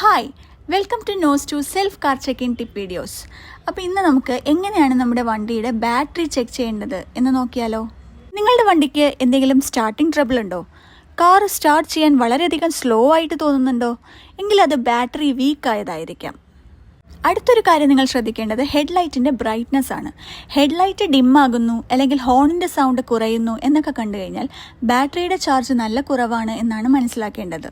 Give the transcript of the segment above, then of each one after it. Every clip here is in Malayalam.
Hi welcome to nose to self car check in tip videos അപ്പോൾ ഇന്ന് നമുക്ക് എങ്ങനെയാണ് നമ്മുടെ വണ്ടിയുടെ ബാറ്ററി ചെക്ക് ചെയ്യേണ്ടത് എന്ന് നോക്കിയാലോ? നിങ്ങളുടെ വണ്ടിക്ക് എന്തെങ്കിലും സ്റ്റാർട്ടിംഗ് ട്രബിൾ ഉണ്ടോ? കാർ സ്റ്റാർട്ട് ചെയ്യാൻ വളരെയധികം സ്ലോ ആയിട്ട് തോന്നുന്നുണ്ടോ? എങ്കിൽ അത് ബാറ്ററി വീക്ക് ആയതായിരിക്കാം. അടുത്തൊരു കാര്യം നിങ്ങൾ ശ്രദ്ധിക്കേണ്ടത് ഹെഡ്ലൈറ്റിന്റെ ബ്രൈറ്റ്നസ് ആണ്. ഹെഡ്ലൈറ്റ് ഡിം ആകുന്നു അല്ലെങ്കിൽ ഹോണിന്റെ സൗണ്ട് കുറയുന്നു എന്നൊക്കെ കണ്ടു കഴിഞ്ഞാൽ ബാറ്ററിയുടെ ചാർജ് നല്ല കുറവാണ് എന്നാണ് മനസ്സിലാക്കേണ്ടത്.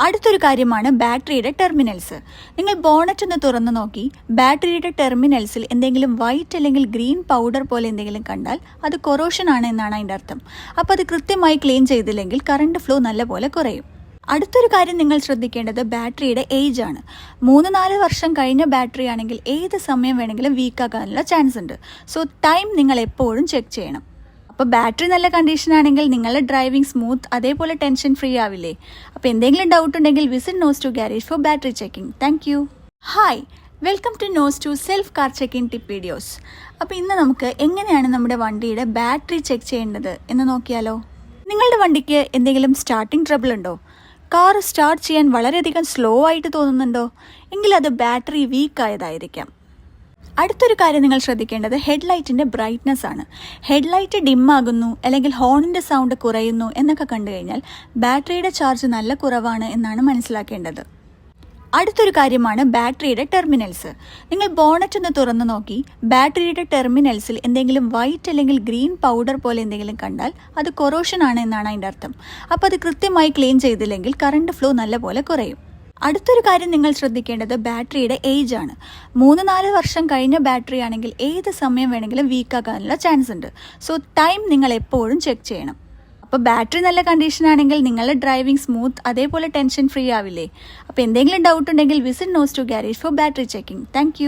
അടുത്തൊരു കാര്യമാണ് ബാറ്ററിയുടെ ടെർമിനൽസ്. നിങ്ങൾ ബോണറ്റ് ഒന്ന് തുറന്നു നോക്കി. ബാറ്ററിയുടെ ടെർമിനൽസിൽ എന്തെങ്കിലും വൈറ്റ് അല്ലെങ്കിൽ ഗ്രീൻ പൗഡർ പോലെ എന്തെങ്കിലും കണ്ടാൽ അത് കൊറോഷൻ ആണ് എന്നാണ് അതിന്റെ അർത്ഥം. അപ്പോൾ അത് കൃത്യമായി ക്ലീൻ ചെയ്തില്ലെങ്കിൽ കറണ്ട് ഫ്ലോ നല്ലപോലെ കുറയും. അടുത്തൊരു കാര്യം നിങ്ങൾ ശ്രദ്ധിക്കേണ്ടത് ബാറ്ററിയുടെ ഏജ് ആണ്. മൂന്ന് നാല് വർഷം കഴിഞ്ഞ ബാറ്ററി ആണെങ്കിൽ ഏത് സമയം വേണമെങ്കിലും വീക്കാകാനുള്ള ചാൻസ് ഉണ്ട്. സോ ടൈം നിങ്ങൾ എപ്പോഴും ചെക്ക് ചെയ്യണം. അപ്പോൾ ബാറ്ററി നല്ല കണ്ടീഷൻ ആണെങ്കിൽ നിങ്ങളുടെ ഡ്രൈവിംഗ് സ്മൂത്ത് അതേപോലെ ടെൻഷൻ ഫ്രീ ആവില്ലേ? അപ്പോൾ എന്തെങ്കിലും ഡൗട്ട് ഉണ്ടെങ്കിൽ visit nose to garage for battery checking thank you hi welcome to nose to self car checking tip videos അപ്പോൾ ഇന്ന് നമുക്ക് എങ്ങനെയാണ് നമ്മുടെ വണ്ടിയുടെ ബാറ്ററി ചെക്ക് ചെയ്യേണ്ടത് എന്ന് നോക്കിയാലോ? നിങ്ങളുടെ വണ്ടിക്ക് എന്തെങ്കിലും സ്റ്റാർട്ടിംഗ് ട്രബിൾ ഉണ്ടോ? കാർ സ്റ്റാർട്ട് ചെയ്യാൻ വളരെയധികം സ്ലോ ആയിട്ട് തോന്നുന്നുണ്ടോ? എങ്കിൽ അത് ബാറ്ററി വീക്ക് ആയതായിരിക്കാം. അടുത്തൊരു കാര്യം നിങ്ങൾ ശ്രദ്ധിക്കേണ്ടത് ഹെഡ്ലൈറ്റിന്റെ ബ്രൈറ്റ്നസ് ആണ്. ഹെഡ്ലൈറ്റ് ഡിം ആകുന്നു അല്ലെങ്കിൽ ഹോണിന്റെ സൗണ്ട് കുറയുന്നു എന്നൊക്കെ കണ്ടു കഴിഞ്ഞാൽ ബാറ്ററിയുടെ ചാർജ് നല്ല കുറവാണ് എന്നാണ് മനസ്സിലാക്കേണ്ടത്. അടുത്തൊരു കാര്യമാണ് ബാറ്ററിയുടെ ടെർമിനൽസ്. നിങ്ങൾ ബോണറ്റ് ഒന്ന് തുറന്നു നോക്കി ബാറ്ററിയുടെ ടെർമിനൽസിൽ എന്തെങ്കിലും വൈറ്റ് അല്ലെങ്കിൽ ഗ്രീൻ പൗഡർ പോലെ എന്തെങ്കിലും കണ്ടാൽ അത് കൊറോഷൻ ആണ് എന്നാണ് അതിന്റെ അർത്ഥം. അപ്പോൾ അത് കൃത്യമായി ക്ലീൻ ചെയ്തില്ലെങ്കിൽ കറണ്ട് ഫ്ലോ നല്ലപോലെ കുറയും. അടുത്തൊരു കാര്യം നിങ്ങൾ ശ്രദ്ധിക്കേണ്ടത് ബാറ്ററിയുടെ ഏജ് ആണ്. മൂന്ന് നാല് വർഷം കഴിഞ്ഞ ബാറ്ററി ആണെങ്കിൽ ഏത് സമയം വേണമെങ്കിലും വീക്കാകാനുള്ള ചാൻസ് ഉണ്ട്. സോ ടൈം നിങ്ങൾ എപ്പോഴും ചെക്ക് ചെയ്യണം. അപ്പോൾ ബാറ്ററി നല്ല കണ്ടീഷൻ ആണെങ്കിൽ നിങ്ങളുടെ ഡ്രൈവിംഗ് സ്മൂത്ത് അതേപോലെ ടെൻഷൻ ഫ്രീ ആവില്ലേ? അപ്പോൾ എന്തെങ്കിലും ഡൗട്ട് ഉണ്ടെങ്കിൽ visit nose to garage for battery checking thank